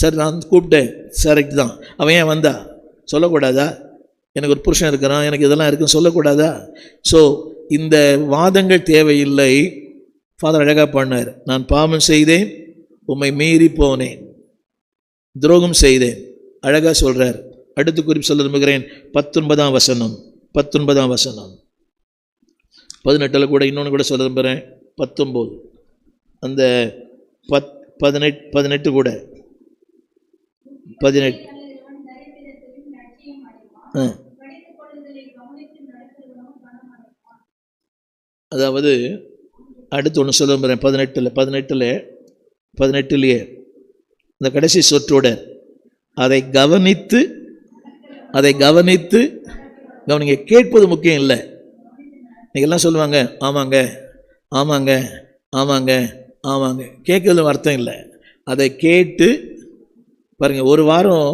Sir நான் கூப்பிட்டேன். Correct தான். அவன் ஏன் வந்தா? சொல்லக்கூடாதா? எனக்கு ஒரு புருஷன் இருக்கிறான். எனக்கு இதெல்லாம் இருக்குன்னு சொல்லக்கூடாதா? ஸோ இந்த வாதங்கள் தேவையில்லை. ஃபாதர் அழகாக பண்ணார் நான் பாவம் செய்தேன். உம்மை மீறி போனேன். துரோகம் செய்தேன். அழகாக சொல்கிறார் அடுத்து குறிப்பு சொல்ல விரும்புகிறேன். பத்தொன்பதாம் வசனம். பத்தொன்பதாம் வசனம். பதினெட்டில் கூட இன்னொன்று கூட சொல்ல விரும்புகிறேன். பத்தொம்போது. அந்த பத் பதினெட் பதினெட்டு கூட. பதினெட்டு. ஆ. அதாவது அடுத்து ஒன்று சொல்ல விரும்புகிறேன் பதினெட்டில் பதினெட்டில் பதினெட்டுலேயே இந்த கடைசி சொற்றோட அதை கவனித்து அதை கவனித்து கவனிங்க கேட்பது முக்கியம் இல்லை. நீங்கள் எல்லாம் சொல்லுவாங்க ஆமாங்க ஆமாங்க ஆமாங்க ஆமாங்க. கேட்கறதுல அர்த்தம் இல்லை. அதை கேட்டு பாருங்கள் ஒரு வாரம்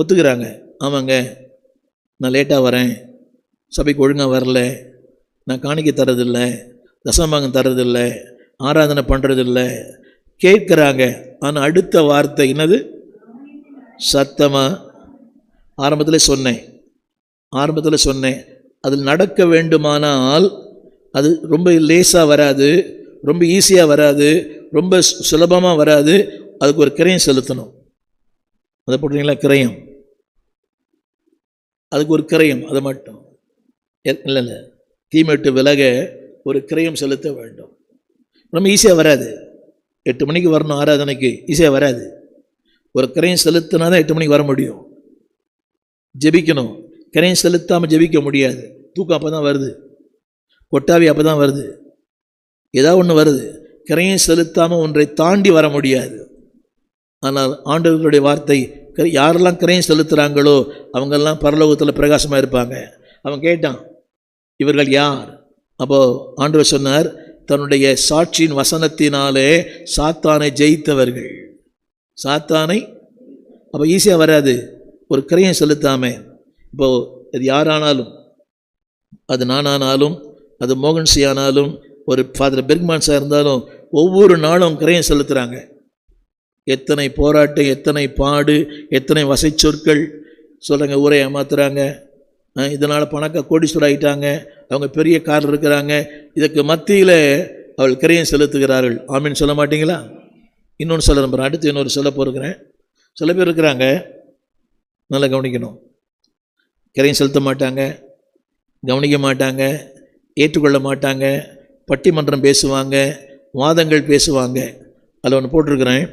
ஒத்துக்கிறாங்க. ஆமாங்க நான் லேட்டாக வரேன். சபைக்கு ஒழுங்காக வரல. நான் காணிக்க தரதில்லை தசமாங்கம் தரதில்லை ஆராதனை பண்ணுறதில்ல கேட்குறாங்க. ஆனால் அடுத்த வார்த்தை என்னது? சத்தமாக ஆரம்பத்தில் சொன்னேன். ஆரம்பத்தில் சொன்னேன். அது நடக்க வேண்டுமானால் அது ரொம்ப லேசாக வராது. ரொம்ப ஈஸியாக வராது. ரொம்ப சுலபமாக வராது. அதுக்கு ஒரு கிரையம் செலுத்தணும். அதை போடுறீங்களா கிரயம். அதுக்கு ஒரு கிரையம் அது மட்டும். இல்லை இல்லை. தீமெட்டு விலக ஒரு கிரயம் செலுத்த வேண்டும். ரொம்ப ஈஸியாக வராது. எட்டு மணிக்கு வரணும் ஆராதனைக்கு ஈஸியாக வராது. ஒரு கிரையம் செலுத்தினா தான் எட்டு மணிக்கு வர முடியும். ஜெபிக்கணும். கிரையம் செலுத்தாமல் ஜெபிக்க முடியாது. தூக்கம் அப்போ தான் வருது. கொட்டாவி அப்போ தான் வருது. ஏதாவது ஒன்று வருது. கிரையம் செலுத்தாமல் ஒன்றை தாண்டி வர முடியாது. ஆனால் ஆண்டவர்களுடைய வார்த்தை யாரெல்லாம் கிரையும் செலுத்துகிறாங்களோ அவங்கெல்லாம் பரலோகத்தில் பிரகாசமாக இருப்பாங்க அவன் கேட்டான் இவர்கள் யார்? அப்போது ஆண்டவர் சொன்னார் தன்னுடைய சாட்சியின் வசனத்தினாலே சாத்தானை ஜெயித்தவர்கள். சாத்தானை அப்போ ஈஸியாக வராது ஒரு கிரயம் செலுத்தாமல் இப்போது அது யாரானாலும் அது நானானாலும் அது மோகன்சி ஆனாலும் ஒரு ஃபாதர் பெர்க்மான்ஸாக இருந்தாலும் ஒவ்வொரு நாளும் கிரையம் செலுத்துகிறாங்க எத்தனை போராட்டம் எத்தனை பாடு எத்தனை வசை சொற்கள் சொல்கிறாங்க ஊரை ஏமாத்துறாங்க. இதனால் பணக்க கோடீஸ்வரர் அவங்க பெரிய கார் இருக்கிறாங்க. இதுக்கு மத்தியில் அவள் கிரையம் செலுத்துகிறார்கள். ஆமீன் சொல்ல மாட்டிங்களா? இன்னொன்று சொல்ல நம்புறேன் அடுத்து இன்னொரு சொல்ல போகிறேன் சில பேர் இருக்கிறாங்க. நல்லா கவனிக்கணும். கிரயம் செலுத்த மாட்டாங்க. கவனிக்க மாட்டாங்க. ஏற்றுக்கொள்ள மாட்டாங்க. பட்டிமன்றம் பேசுவாங்க. வாதங்கள் பேசுவாங்க. அதில் ஒன்று போட்டிருக்கிறேன்.